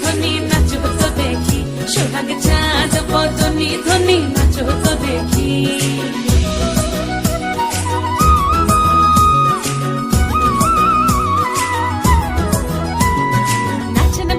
ধ্বনি নাচ হতো দেখি। সোহাগ চাঁদ বদনি ধ্বনি নাচ হতো দেখি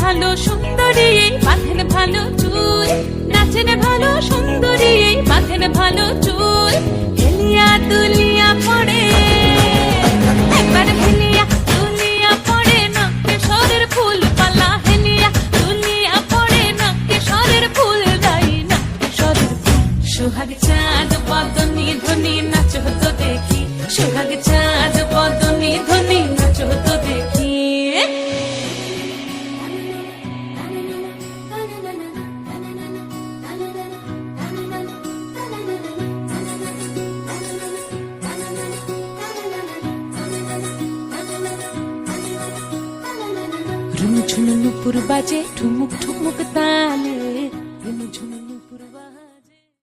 ভালো সুন্দরী বাঁধেন ভালো চুল। নাচেন ভালো সুন্দরী বাঁধেন ভালো চুল। সোহাগ চাঁদ, বদনি ধ্বনি, নাচ হতো দেখি। সোহাগ চাঁদ, বদনি ধ্বনি, নাচ হতো দেখি। রুমঝুনু নুপুর বাজে, ঠুমুক ঠুমুক তালে। রুমঝুনু